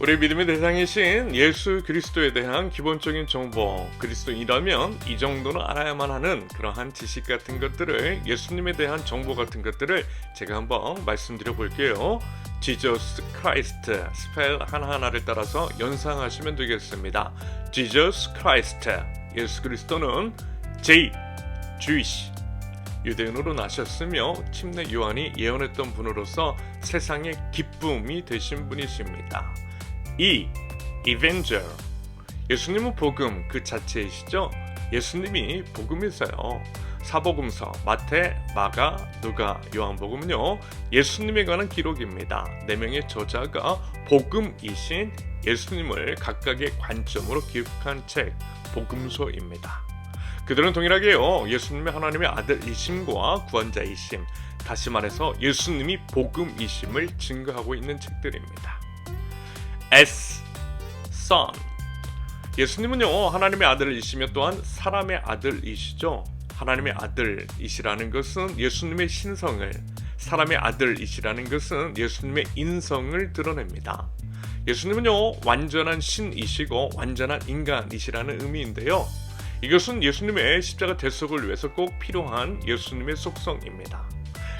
우리 믿음의 대상이 신 예수 그리스도에 대한 기본적인 정보, 그리스도인이라면 이 정도는 알아야만 하는 그러한 지식 같은 것들을 예수님에 대한 정보 같은 것들을 제가 한번 말씀드려 볼게요. Jesus Christ 스펠 하나하나를 따라서 연상하시면 되겠습니다. Jesus Christ 예수 그리스도는 J Jewish 유대인으로 나셨으며 침례 요한이 예언했던 분으로서 세상의 기쁨이 되신 분이십니다. 이 이벤저 예수님은 복음 그 자체이시죠. 예수님이 복음이세요. 사복음서 마태, 마가, 누가, 요한복음은요 예수님에 관한 기록입니다. 네 명의 저자가 복음이신 예수님을 각각의 관점으로 기록한 책 복음서입니다. 그들은 동일하게요 예수님의 하나님의 아들이심과 구원자이심 다시 말해서 예수님이 복음이심을 증거하고 있는 책들입니다. S Son 예수님은요 하나님의 아들이시며 또한 사람의 아들이시죠. 하나님의 아들이시라는 것은 예수님의 신성을 사람의 아들이시라는 것은 예수님의 인성을 드러냅니다. 예수님은요 완전한 신이시고 완전한 인간이시라는 의미인데요. 이것은 예수님의 십자가 대속을 위해서 꼭 필요한 예수님의 속성입니다.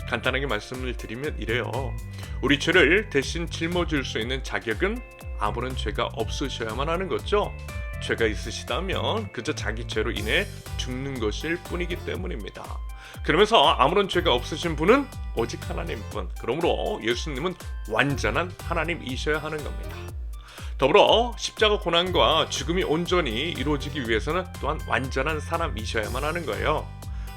간단하게 말씀을 드리면 이래요. 우리 죄를 대신 짊어질 수 있는 자격은 아무런 죄가 없으셔야만 하는 거죠. 죄가 있으시다면 그저 자기 죄로 인해 죽는 것일 뿐이기 때문입니다. 그러면서 아무런 죄가 없으신 분은 오직 하나님뿐. 그러므로 예수님은 완전한 하나님이셔야 하는 겁니다. 더불어 십자가 고난과 죽음이 온전히 이루어지기 위해서는 또한 완전한 사람이셔야만 하는 거예요.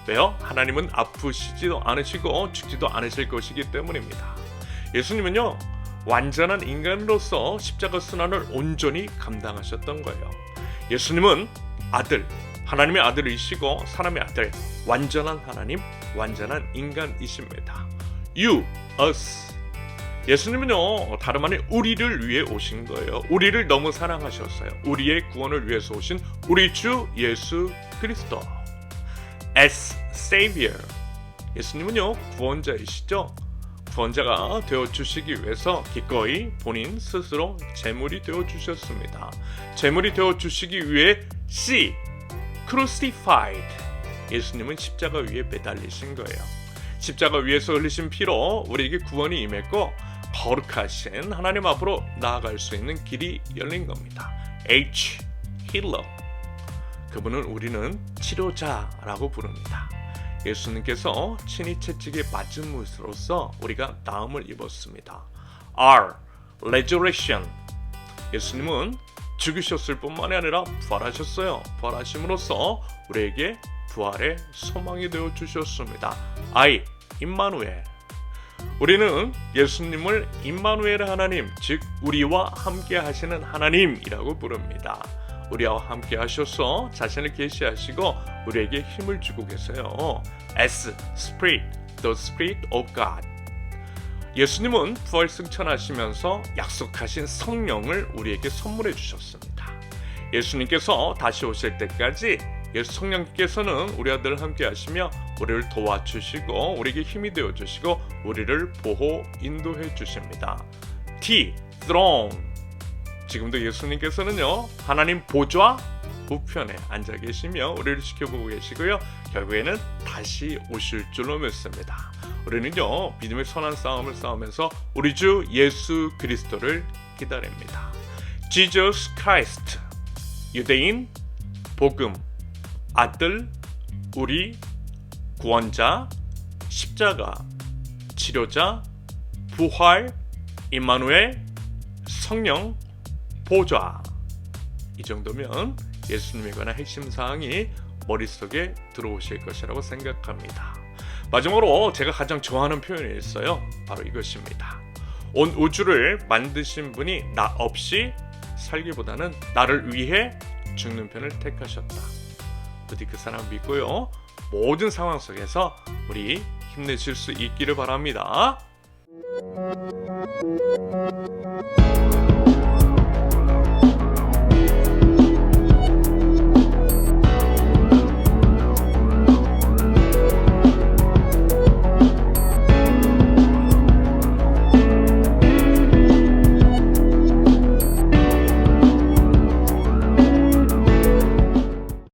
왜요? 하나님은 아프시지도 않으시고 죽지도 않으실 것이기 때문입니다. 예수님은요, 완전한 인간으로서 십자가 순환을 온전히 감당하셨던 거예요. 예수님은 아들, 하나님의 아들이시고 사람의 아들, 완전한 하나님, 완전한 인간이십니다. You, us. 예수님은요 다름 아닌 우리를 위해 오신 거예요. 우리를 너무 사랑하셨어요. 우리의 구원을 위해서 오신 우리 주 예수 그리스도. As Savior. 예수님은요 구원자이시죠. 구원자가 되어 주시기 위해서 기꺼이 본인 스스로 제물이 되어 주셨습니다. 제물이 되어 주시기 위해 C crucified. 예수님은 십자가 위에 매달리신 거예요. 십자가 위에서 흘리신 피로 우리에게 구원이 임했고 거룩하신 하나님 앞으로 나아갈 수 있는 길이 열린 겁니다. H 힐러 그분은 우리는 치료자라고 부릅니다. 예수님께서 친히 채찍에 맞음으로써 우리가 나음을 입었습니다. R. Resurrection. 예수님은 죽으셨을 뿐만 아니라 부활하셨어요. 부활하심으로써 우리에게 부활의 소망이 되어 주셨습니다. I. 임마누엘. 우리는 예수님을 임마누엘 하나님, 즉 우리와 함께 하시는 하나님이라고 부릅니다. 우리와 함께 하셔서 자신을 계시하시고 우리에게 힘을 주고 계세요. S Spirit, the Spirit of God. 예수님은 부활 승천하시면서 약속하신 성령을 우리에게 선물해 주셨습니다. 예수님께서 다시 오실 때까지 예수 성령께서는 우리 아들을 함께 하시며 우리를 도와주시고 우리에게 힘이 되어 주시고 우리를 보호 인도해 주십니다. T throne 지금도 예수님께서는요 하나님 보좌 우편에 앉아 계시며 우리를 지켜보고 계시고요 결국에는 다시 오실 줄로 믿습니다. 우리는요 믿음의 선한 싸움을 싸우면서 우리 주 예수 그리스도를 기다립니다. Jesus Christ 유대인 복음 아들 우리 구원자 십자가 치료자 부활 임마누엘 성령 보좌 이 정도면 예수님에 관한 핵심 사항이 머릿속에 들어오실 것이라고 생각합니다. 마지막으로 제가 가장 좋아하는 표현이 있어요. 바로 이것입니다. 온 우주를 만드신 분이 나 없이 살기보다는 나를 위해 죽는 편을 택하셨다. 부디 그 사람 믿고요. 모든 상황 속에서 우리 힘내실 수 있기를 바랍니다.